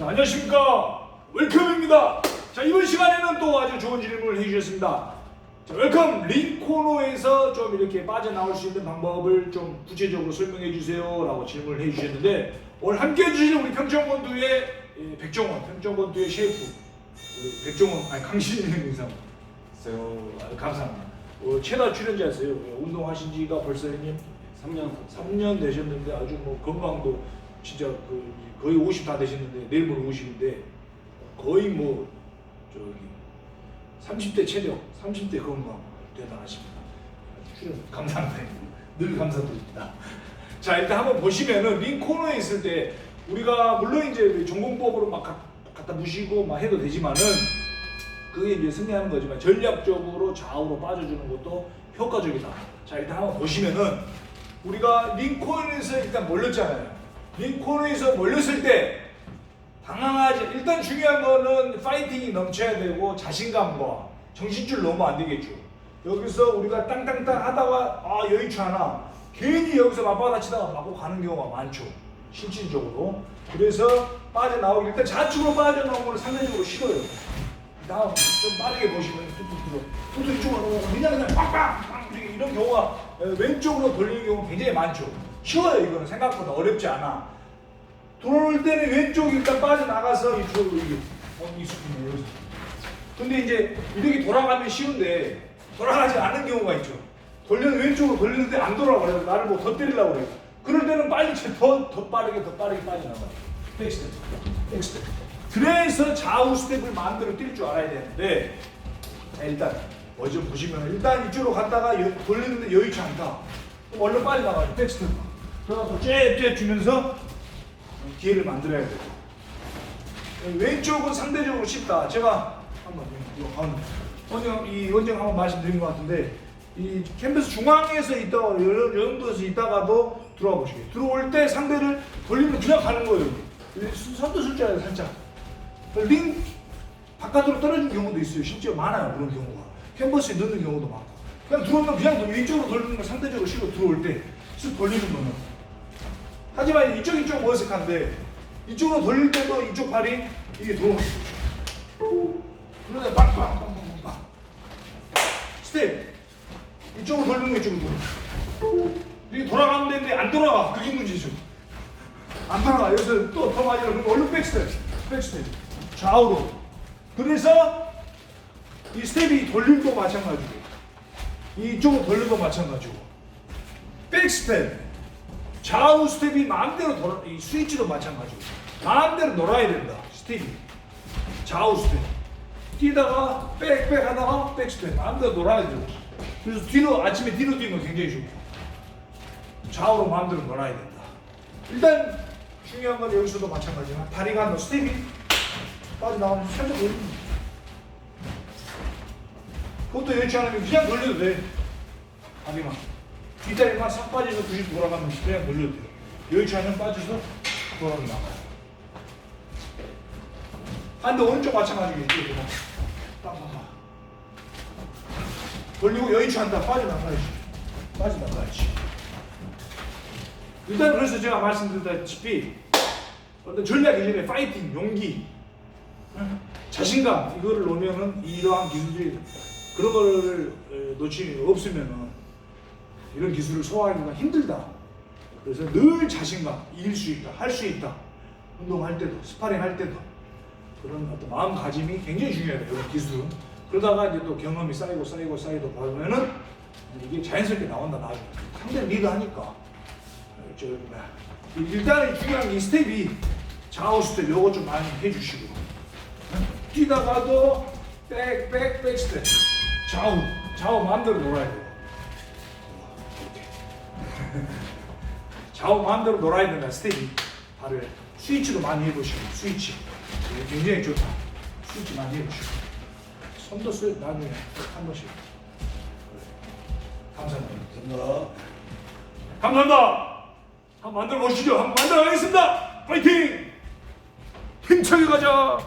자, 안녕하십니까. 웰컴입니다. 자, 이번 시간에는 또 아주 좋은 질문을 해주셨습니다. 자, 웰컴 링코노에서 좀 이렇게 빠져나올 수 있는 방법을 좀 구체적으로 설명해 주세요. 라고 질문을 해주셨는데, 오늘 함께 해주시는 우리 평정권두의 예, 백종원, 평정권두의 셰프, 우리 백종원, 아니, 강신일 인상. 아, 감사합니다. 어, 출연자세요. 예, 운동하신 지가 벌써 형님 3년 3년 되셨는데 아주 뭐 건강도 진짜 그 거의 50 다 되셨는데 내일 모레 50인데 거의 뭐 저기 30대 체력, 30대 건강 대단하십니다. 출연 감사합니다. 늘 감사드립니다. 자 일단 한번 보시면은 링 코너에 있을 때 우리가 물론 이제 전공법으로 막 가- 갖다 무시고 막 해도 되지만은 그게 이제 승리하는 거지만 전략적으로 좌우로 빠져주는 것도 효과적이다. 자 일단 한번 보시면은 우리가 링콘에서 일단 몰렸잖아요. 링콘에서 몰렸을 때 당황하지. 일단 중요한 거는 파이팅이 넘쳐야 되고 자신감과 정신줄 넣으면 안 되겠죠. 여기서 우리가 땅땅땅 하다가 아 여의치 않아. 괜히 여기서 맞받아치다가 맞고 가는 경우가 많죠. 실질적으로. 그래서 빠져나오기 일단 좌측으로 빠져나오는 걸 상대적으로 싫어요. 다음 좀 빠르게 보시면 뚝뚝 들어. 뚝뚝 이쪽으로 그냥 그냥 이렇게 이런 경우가 에, 왼쪽으로 돌리는 경우 굉장히 많죠. 쉬워요 이거는 생각보다 어렵지 않아. 들어올 때는 왼쪽 일단 빠져나가서 이쪽으로 이게 어, 익숙해요 여기서. 근데 이제 이렇게 돌아가면 쉬운데 돌아가지 않는 경우가 있죠. 돌려 왼쪽으로 돌리는데 안 돌아가요. 나를 뭐 더 때리려고 그래요. 그럴 때는 빨리 더, 더 빠르게 더 빠르게 빠져나가요. 백스텝, 백스텝. 그래서 좌우 스텝을 마음대로 뛸 줄 알아야 되는데 자, 일단 뭐좀 보시면 일단 이쪽으로 갔다가 여- 돌리는데 여의치 않다. 얼른 빨리 나가요. 백스텝. 그래서 쬐쬐 주면서 기회를 만들어야 되고 왼쪽은 상대적으로 쉽다. 제가 한번 가운데 원장 이 원장 한번 말씀드린 것 같은데 이 캔버스 중앙에서 있다가 요, 요 정도에서 있다가도 들어와 보시게 들어올 때 상대를 돌리면 그냥 가는 거예요. 선도 알아요 살짝. 링 바깥으로 떨어진 경우도 있어요. 실제 많아요 그런 경우가. 캔버스에 넣는 경우도 많고. 그냥 들어오면 그냥 왼쪽으로 돌리는 건 상대적으로 쉬고 들어올 때 쓱 돌리는 거는. 하지만 이쪽 이쪽 어색한데 이쪽으로 돌릴 때도 이쪽 팔이 이게 거죠. 그러다 빵빵빵빵빵. 스텝. 이쪽으로 돌리는 거 이쪽으로 돌려. 이게 돌아가면 되는데 안 돌아가. 그게 문제죠. 안 돌아가. 여기서 또 더 많이 그러면 얼른 백스텝. 백스텝. 좌우로. 그래서 이 스텝이 돌림도 마찬가지고 이쪽으로 돌림도 마찬가지고 백스텝 좌우 스텝이 마음대로 돌아 이 스위치도 마찬가지고 마음대로 놀아야 된다 스텝이. 좌우 스텝. 뛰다가 백백 하다가 백 스텝. 마음대로 놀아야 돼요. 그래서 뒤로 아침에 뒤로 뛰는 거 굉장히 좋고. 좌우로 마음대로 놀아야 된다. 일단 중요한 건 여기서도 마찬가지지만 다리가 너 스텝이 빠져나오면 살짝 거야. 그것도 여의치 않으면 그냥 돌려도 돼. 다리만 뒷다리만 싹 빠져서 90 돌아가면 그냥 돌려도 돼요 여의치 않으면 빠져서 돌아가 나가요 반대 오른쪽 마찬가지겠지 그거? 빵빵빵 돌리고 여의치 않다 빠져나가야지. 빠져나가야지. 일단 그래서 제가 말씀드렸다시피 어떤 전략 이전에 파이팅, 용기, 자신감 이거를 놓으면은 이러한 기술이 그런 거를 에, 놓치 없으면은 이런 기술을 소화하기가 힘들다. 그래서 늘 자신감, 이길 수 있다, 할 수 있다. 운동할 때도, 스파링 할 때도 그런 어떤 마음가짐이 굉장히 중요해요. 이런 기술은. 그러다가 이제 또 경험이 쌓이고 쌓이고 쌓이고 보면은 이게 자연스럽게 나온다 나중에. 상대를 리드하니까. 저, 일단은 중요한 이 스텝이 좌우 스텝 요거 좀 많이 해주시고 뛰다가도 백, 백, 백 스텝 좌우, 좌우 마음대로 놀아야 돼요. 좌우 마음대로 놀아야 된다. 스텝이 발을 스위치도 많이 해보시고 스위치. 이게 굉장히 좋다. 스위치 많이 해보시고. 손도 쓰 나중에 한 번씩. 감사합니다. 감사합니다. 한번 만들어 보시죠. 한번 만들어 가겠습니다. 파이팅! 힘차게 가자